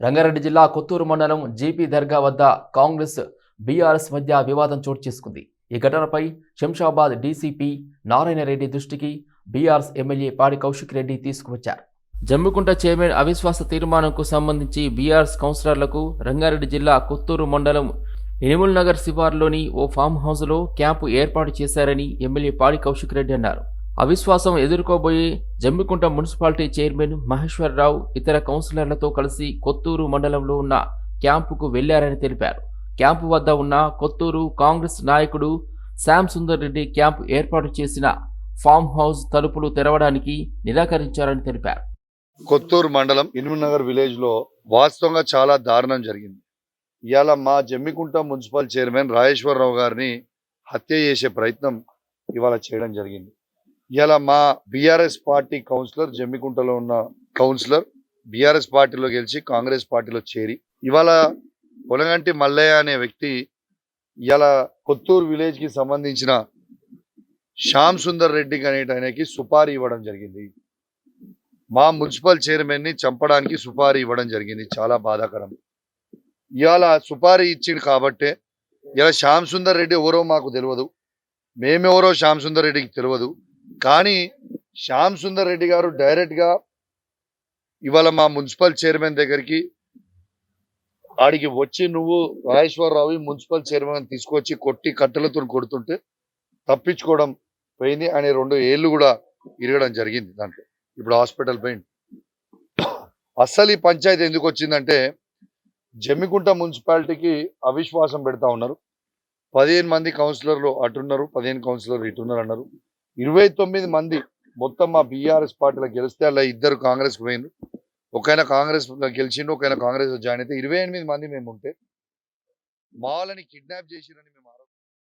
రంగారెడ్డి జిల్లా కొత్తూరు మండలం జీపీ దర్గా వద్ద కాంగ్రెస్ బీఆర్ఎస్ మధ్య వివాదం చోటు చేసుకుంది. ఈ ఘటనపై శంషాబాద్ డీసీపీ నారాయణ రెడ్డి దృష్టికి బీఆర్ఎస్ ఎమ్మెల్యే పాడి కౌశిక్ రెడ్డి తీసుకువచ్చారు. జమ్మికుంట చైర్మన్ అవిశ్వాస తీర్మానంకు సంబంధించి బీఆర్ఎస్ కౌన్సిలర్లకు రంగారెడ్డి జిల్లా కొత్తూరు మండలం ఇనిముల్ నగర్ శివార్లోని ఓ ఫామ్ హౌస్లో క్యాంపు ఏర్పాటు చేశారని ఎమ్మెల్యే పాడి కౌశిక్ రెడ్డి అన్నారు. అవిశ్వాసం ఎదుర్కోబోయే జమ్మికుంట మున్సిపాలిటీ చైర్మన్ మహేశ్వరరావు ఇతర కౌన్సిలర్లతో కలిసి కొత్తూరు మండలంలో ఉన్న క్యాంపుకు వెళ్ళారని తెలిపారు. క్యాంపు వద్ద ఉన్న కొత్తూరు కాంగ్రెస్ నాయకుడు శ్యామ్ సుందర్ రెడ్డి క్యాంపు ఏర్పాటు చేసిన ఫామ్ హౌస్ తలుపులు తెరవడానికి నిరాకరించారని తెలిపారు. కొత్తూరు మండలం ఇనుమనగర్ విలేజ్లో వాస్తవంగా చాలా దారుణం జరిగింది. ఇవాళ మా జమ్మికుంట మున్సిపల్ చైర్మన్ రాజేశ్వరరావు గారిని హత్య చేసే ప్రయత్నం ఇవాళ చేయడం జరిగింది. ఇవాళ మా బీఆర్ఎస్ పార్టీ కౌన్సిలర్ జమ్మికుంటలో ఉన్న కౌన్సిలర్ బీఆర్ఎస్ పార్టీలో గెలిచి కాంగ్రెస్ పార్టీలో చేరి ఇవాళ పొలగంటి మల్లయ్య అనే వ్యక్తి ఇవాళ కొత్తూరు విలేజ్కి సంబంధించిన శ్యామ్ సుందర్ రెడ్డికి అనే ఆయనకి సుపారీ ఇవ్వడం జరిగింది. మా మున్సిపల్ చైర్మన్ని చంపడానికి సుపారీ ఇవ్వడం జరిగింది. చాలా బాధాకరం. ఇవాళ సుపారీ ఇచ్చింది కాబట్టే ఇలా శ్యామ్ సుందర్ రెడ్డి ఎవరో మాకు తెలియదు మేమెవరో శ్యామ్ సుందర్ రెడ్డికి తెలియదు కానీ శ్యామ్ సుందర్ రెడ్డి గారు డైరెక్ట్గా ఇవాళ మా మున్సిపల్ చైర్మన్ దగ్గరికి ఆడికి వచ్చి నువ్వు రాజేశ్వరరావు మున్సిపల్ చైర్మన్ తీసుకొచ్చి కొట్టి కట్టెలతో కొడుతుంటే తప్పించుకోవడం పోయింది. అనే రెండు ఏళ్ళు కూడా ఇరగడం జరిగింది దాంట్లో. ఇప్పుడు హాస్పిటల్ పోయింది అస్సలు ఈ పంచాయతీ ఎందుకు వచ్చిందంటే జమ్మికుంట మున్సిపాలిటీకి అవిశ్వాసం పెడతా ఉన్నారు. పదిహేను మంది కౌన్సిలర్లు అటున్నారు పదిహేను కౌన్సిలర్లు ఇటున్నారు అన్నారు. ఇరవై తొమ్మిది మంది మొత్తం మా బీఆర్ఎస్ పార్టీలో గెలిస్తే అలా ఇద్దరు కాంగ్రెస్ పోయినారు ఒకైనా కాంగ్రెస్ గెలిచిండు ఒకైనా కాంగ్రెస్ జాయిన్ అయితే ఇరవై ఎనిమిది మంది మేము ఉంటే మాలని కిడ్నాప్ చేసిరని మేము